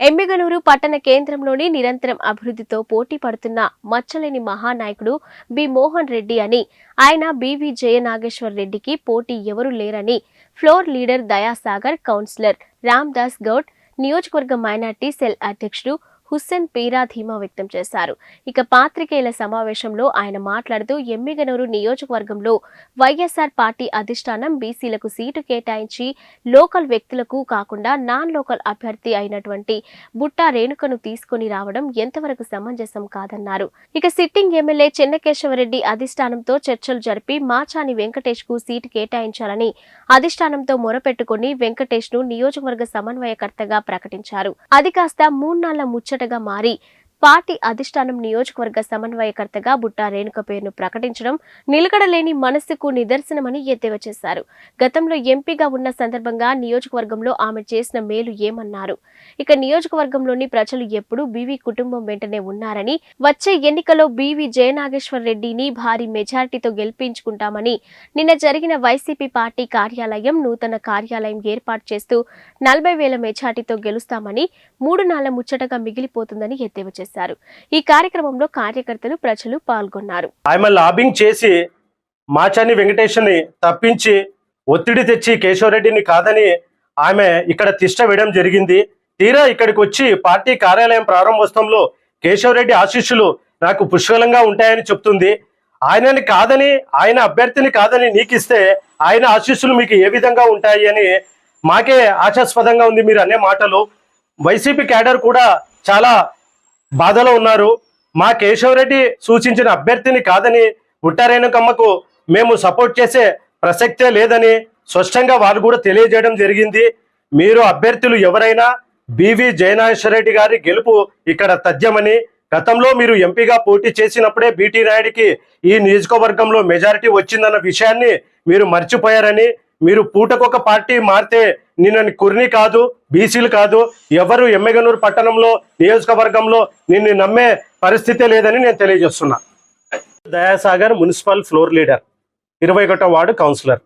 ఎమ్మిగనూరు పట్టణ కేంద్రంలోని నిరంతరం అభివృద్ధితో పోటీ పడుతున్న మచ్చలేని మహానాయకుడు బి మోహన్ రెడ్డి అని. ఆయన బివి జయనాగేశ్వర్ రెడ్డికి పోటీ ఎవరూ లేరని floor leader Dayasagar councillor Ram Das Goud నియోజకవర్గ మైనార్టీ సెల్ అధ్యక్షుడు హుస్సేన్ పీరా ధీమా వ్యక్తం చేశారు. ఇక పాత్రికేయుల సమావేశంలో ఆయన మాట్లాడుతూ ఎమ్మిగనూరు నియోజకవర్గంలో వైఎస్ఆర్ పార్టీ అధిష్టానం బీసీలకు సీటు కేటాయించి లోకల్ వ్యక్తులకు కాకుండా నాన్ లోకల్ అభ్యర్థి అయినటువంటి బుట్టా రేణుకను తీసుకొని రావడం ఎంతవరకు సమంజసం కాదన్నారు. ఇక సిట్టింగ్ ఎమ్మెల్యే చెన్నకేశవరెడ్డి అధిష్టానంతో చర్చలు జరిపి మాచాని వెంకటేష్కు సీటు కేటాయించాలని అధిష్టానంతో మొరపెట్టుకుని వెంకటేష్ను నియోజకవర్గ సమన్వయకర్తగా ప్రకటించారు. అది కాస్త మూన్నాళ్ళ ముచ్చటగా మారి పార్టీ అధిష్టానం నియోజకవర్గ సమన్వయకర్తగా బుట్టా రేణుక పేరును ప్రకటించడం నిలకడలేని మనస్సుకు నిదర్శనమని ఎద్దేవా చేశారు. గతంలో ఎంపీగా ఉన్న సందర్భంగా నియోజకవర్గంలో ఆమె చేసిన మేలు ఏమన్నారు? ఇక నియోజకవర్గంలోని ప్రజలు ఎప్పుడూ బీవీ కుటుంబం వెంటనే ఉన్నారని వచ్చే ఎన్నికలో బీవీ జయనాగేశ్వర్ రెడ్డిని భారీ మెజారిటీతో గెలిపించుకుంటామని నిన్న జరిగిన వైసీపీ పార్టీ కార్యాలయం నూతన కార్యాలయం ఏర్పాటు చేస్తూ నలభై వేల మెజార్టీతో గెలుస్తామని మూడు నాళ్ళ ముచ్చటగా మిగిలిపోతుందని ఎద్దేవా చేశారు. ఈ కార్యక్రమంలో కార్యకర్తలు ప్రజలు పాల్గొన్నారు. ఆమె లాబింగ్ చేసి మాచాని వెంకటేశ్వని తప్పించి ఒత్తిడి తెచ్చి కేశవరెడ్డిని కాదని ఆమె ఇక్కడ తిష్ట వేయడం జరిగింది. తీరా ఇక్కడికి వచ్చి పార్టీ కార్యాలయం ప్రారంభోత్సవంలో కేశవరెడ్డి ఆశీస్సులు నాకు పుష్కలంగా ఉంటాయని చెప్తుంది. ఆయనని కాదని ఆయన అభ్యర్థిని కాదని నీకిస్తే ఆయన ఆశీస్సులు మీకు ఏ విధంగా ఉంటాయి అని మాకే ఆశాస్పదంగా ఉంది మీరు అనే మాటలు. వైసీపీ క్యాడర్ కూడా చాలా బాధలో ఉన్నారు. మా కేశవరెడ్డి సూచించిన అభ్యర్థిని కాదని ఉట్టారేణుకమ్మకు మేము సపోర్ట్ చేసే ప్రసక్తే లేదని స్పష్టంగా వాళ్ళు కూడా తెలియజేయడం జరిగింది. మీరు అభ్యర్థులు ఎవరైనా బివి జయనాగేశ్వర రెడ్డి గారి గెలుపు ఇక్కడ తథ్యమని గతంలో మీరు ఎంపీగా పోటీ చేసినప్పుడే బీటీ నాయుడికి ఈ నియోజకవర్గంలో మెజారిటీ వచ్చిందన్న విషయాన్ని మీరు మర్చిపోయారని మీరు పూటకొక పార్టీ మారితే నిన్నని కుర్ని కాదు బీసీలు కాదు ఎవరు ఎమ్మెగనూరు పట్టణంలో నియోజకవర్గంలో నిన్ను నమ్మే పరిస్థితే లేదని నేను తెలియజేస్తున్నా. దయాసాగర్ మున్సిపల్ ఫ్లోర్ లీడర్ ఇరవై ఒకటో వార్డు కౌన్సిలర్.